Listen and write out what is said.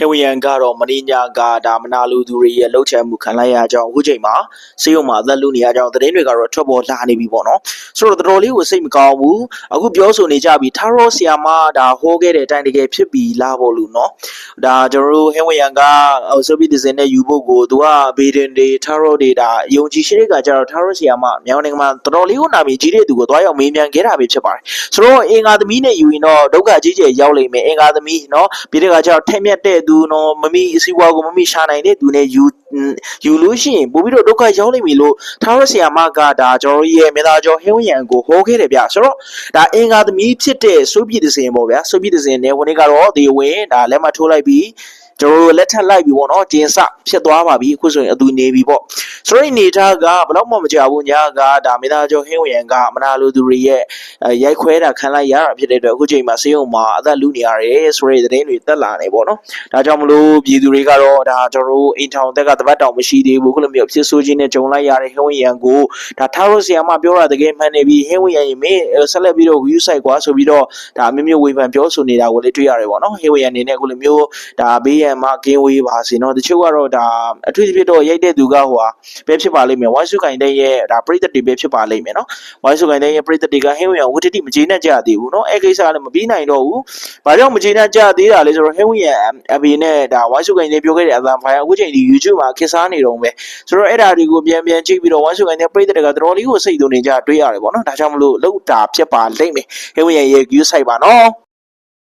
ဟေဝီယန်ကတော့မင်းညာကဒါမနာလူသူတွေရဲ့လှုပ်ချမှုခံလိုက်ရကြောင်းအခုချိန်မှာစေယုံမှာအသက်လူနေရကြောင်းသတင်းတွေကတော့ထွက်ပေါ်လာနေပြီပေါ့နော်ဆိုတော့တော်တော်လေးကိုစိတ်မကောင်းဘူးအခုပြောဆိုနေကြပြီထာရောဆီယာမဒါဟိုးခဲ့တဲ့အတိုင်းတကယ်ဖြစ်ပြီလားပေါ့လူနော်ဒါကျွန်တော်တို့ဟေဝီယန်ကဆိုဗီဒီဇင်နဲ့ယူဖို့ကိုသူကဘေဒင်တွေထာရောတွေဒါယုံကြည်ရှိတဲ့ကကြတော့ထာရောဆီယာမမြောင်းနိုင်ငံမှာတော်တော်လေးကိုနာမည်ကြီးတဲ့သူကိုသွားရောက်မေးမြန်းခဲ့တာပဲဖြစ်ပါတယ်ဆိုတော့အင်္ဂါသမီးနဲ့ယူရင်တော့ဒုက္ခကြီးကျယ်ရောက်လိမ့်မယ်အင်္ဂါသမီးနော်ပြီးတဲ့ကကြတော့ထက်မြက်တဲ့သူနော်မမီအစီဝါကိုမမီရှာနိုင်တဲ့သူနဲ့ယူယူလို့ရှိရင်ပို့ပြီးတော့ဒုက္ခရောက်လိမ့်မည်လို့ထာရောဆီယာမကဒါကျွန်တော်တို့ရဲ့မေသားကျော်ဟေဝီယန်ကိုဟောခဲ့တယ်ဗျဆိုတော့ဒါအင်္ဂါသမီးဖြစ်တဲ့စိုးပြည်သစင်ပေါ့ဗျာစိုးပြည်သစင်နဲ့ဝန်တွေကတော့ဒီဝင်ဒါလက်မှတ်ထိုးလိုက်ပြီးကျွန်တော်တို့လက်ထပ်လိုက်ပြီပေါ့နော်ကျင်းစဖြစ်သွားပါပြီအခုဆိုရင်အတူနေပြီပေါ့ဆိုတော့ဒီနေသားကဘယ်တော့မှမကြောက်ဘူးညာကဒါမေသားကျော်ဟင်းဝရန်ကမနာလူသူတွေရဲ့အဲရိုက်ခွဲတာခံလိုက်ရတာဖြစ်တဲ့အတွက်အခုချိန်မှာစေယုံမှာအသက်လူနေရတယ်ဆိုတဲ့သတင်းတွေတက်လာနေပေါ့နော်ဒါကြောင့်မလို့ပြည်သူတွေကတော့ဒါကျွန်တော်တို့အိမ်ထောင်တက်ကတပတ်တောင်မရှိသေးဘူးခုလိုမျိုးဖြစ်ဆိုးခြင်းနဲ့ဂျုံလိုက်ရတဲ့ဟင်းဝရန်ကိုဒါထားလို့ဆီယာမပြောတာတကယ်မှန်နေပြီဟင်းဝရန်ရေမင်းဆက်လက်ပြီးတော့ view site ကွာဆိုပြီးတော့ဒါအမျိုးမျိုးဝေဖန်ပြောဆိုနေတာကိုလည်းတွေ့ရတယ်ပေါ့နော်ဟင်းဝရန်အနေနဲ့ခုလိုမျိုးဒါဘေးရန်မှာကင်းဝေးပါစေနော်တချို့ကတော့ဒါအထူးသဖြင့်တော့ရိုက်တဲ့သူကဟိုဟာပဲဖြစ်ပါလိမ့်မယ်ဝိုင်းစုခိုင်တဲ့ရဲ့ဒါပရိသတ်တွေပဲဖြစ်ပါလိမ့်မယ်နော်ဝိုင်းစုခိုင်တဲ့ရဲ့ပရိသတ်တွေကဟင်းဝရန်ဝတ္တိမကျေနပ်ကြသေးဘူးနော်အဲ့ကိစ္စကလည်းမပြီးနိုင်တော့ဘူးဘာကြောင့်မကျေနပ်ကြသေးတာလဲဆိုတော့ဟင်းဝရန်အဘေနဲ့ဒါဝိုင်းစုခိုင်တဲ့ပြောခဲ့တဲ့အသံဖိုင်အခုချိန်ဒီ YouTube မှာခေတ်စားနေတော့ပဲဆိုတော့အဲ့ဒါတွေကိုပြန်ပြန်ကြည့်ပြီးတော့ဝိုင်းစုခိုင်တဲ့ပရိသတ်တွေကတော်တော်လေးကိုစိတ်သွင်းနေကြတွေ့ရတယ်ပေါ့နော်ဒါကြောင့်မလို့လောက်တာဖြစ်ပါလိမ့်မယ်ဟင်းဝရန်ရဲ့ view site ပါနော်